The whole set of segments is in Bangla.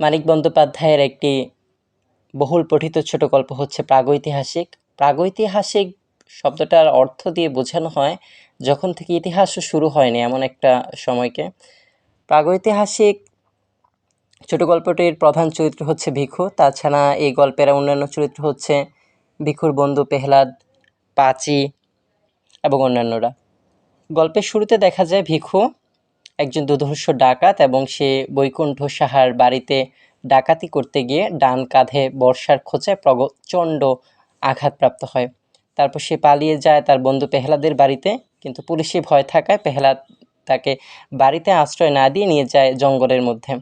মানিক বন্দ্যোপাধ্যায়ের একটি বহুল পঠিত ছোট গল্প হচ্ছে প্রাগৈতিহাসিক। প্রাগৈতিহাসিক শব্দটার অর্থ দিয়ে বোঝানো হয় যখন থেকে ইতিহাসও শুরু হয়নি এমন একটা সময়কে। প্রাগৈতিহাসিক ছোট গল্পটির প্রধান চরিত্র হচ্ছে ভিখু, তাছাড়া এই গল্পের অন্যান্য চরিত্র হচ্ছে ভিখুর বন্ধু পেহলাদ, পাচি এবং অন্যান্যরা। গল্পের শুরুতে দেখা যায় ভিখু একজন দুর্ধর্ষ ডাকাত এবং সে বৈকুণ্ঠ সাহার বাড়িতে ডাকাতি করতে গিয়ে ডান কাঁধে বর্ষার খোঁচায় প্রচণ্ড আঘাতপ্রাপ্ত হয়। তারপর সে পালিয়ে যায় তার বন্ধু পেহলাদের বাড়িতে, কিন্তু পুলিশে ভয় থাকায় পেহলাদ তাকে বাড়িতে আশ্রয় না দিয়ে নিয়ে যায় জঙ্গলের মধ্যে।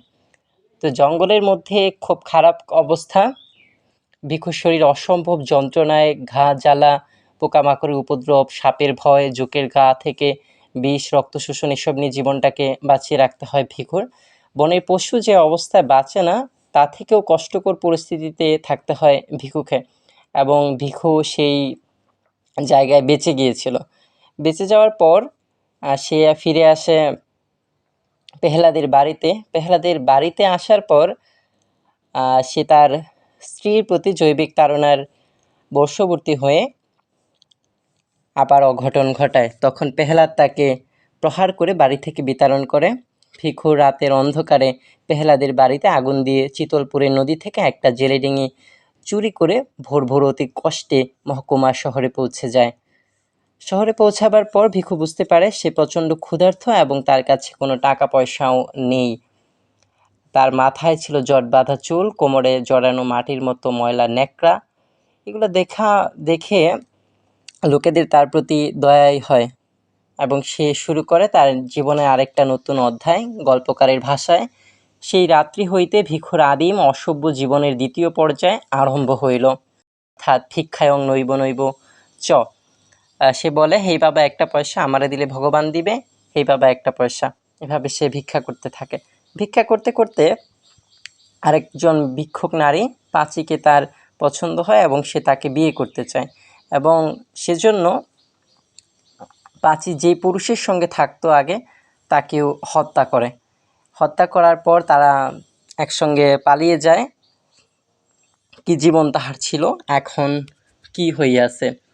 তো জঙ্গলের মধ্যে খুব খারাপ অবস্থা। ভিখুর শরীর অসম্ভব, যন্ত্রণায় ঘা, জ্বালা, পোকামাকড়ের উপদ্রব, সাপের ভয়, জোকের গা থেকে বিষ রক্ত শোষণ এসব নিয়ে জীবনটাকে বাঁচিয়ে রাখতে হয় ভিখুর। বনের পশু যে অবস্থায় বাঁচে না, তা থেকেও কষ্টকর পরিস্থিতিতে থাকতে হয় ভিখুকে এবং ভিখু সেই জায়গায় বেঁচে গিয়েছিল। বেঁচে যাওয়ার পর সে ফিরে আসে পেহলাদের বাড়িতে। পেহলাদের বাড়িতে আসার পর সে তার স্ত্রীর প্রতি জৈবিক তাড়নার বর্ষবর্তী হয়ে আবার অঘটন ঘটায়। তখন পেহলাদ তাকে প্রহার করে বাড়ি থেকে বিতাড়ন করে। ভিখু রাতের অন্ধকারে পেহলাদের বাড়িতে আগুন দিয়ে চিতলপুরের নদী থেকে একটা জেলে ডিঙি চুরি করে ভোর ভোর অতি কষ্টে মহকুমা শহরে পৌঁছে যায়। শহরে পৌঁছাবার পর ভিখু বুঝতে পারে সে প্রচণ্ড ক্ষুধার্থ এবং তার কাছে কোনো টাকা পয়সাও নেই। তার মাথায় ছিল জট বাঁধা চুল, কোমরে জড়ানো মাটির মতো ময়লা ন্যাকড়া। এগুলো দেখা, দেখে লোকেদের তার প্রতি দয়াই হয় এবং সে শুরু করে তার জীবনে আরেকটা নতুন অধ্যায় গল্পকারের ভাষায়। সেই রাত্রি হইতে ভিখুর আদিম অসভ্য জীবনের দ্বিতীয় পর্যায় আরম্ভ হইল। অর্থাৎ ভিক্ষায়ং নৈব নৈব, চ। সে বলে হেই বাবা, একটা পয়সা আমারে দিলে ভগবান দিবে হেই বাবা, একটা পয়সা। এভাবে সে ভিক্ষা করতে থাকে। ভিক্ষা করতে করতে আরেকজন ভিক্ষুক নারী পাঁচিকে তার পছন্দ হয় এবং সে তাকে বিয়ে করতে চায়। এবং সেজন্য পাচি যেই পুরুষের সঙ্গে থাকতো আগে, তাকেও হত্যা করে। হত্যা করার পর তারা একসঙ্গে পালিয়ে যায়। কি জীবন তাহার ছিল? এখন কি হইয়াছে?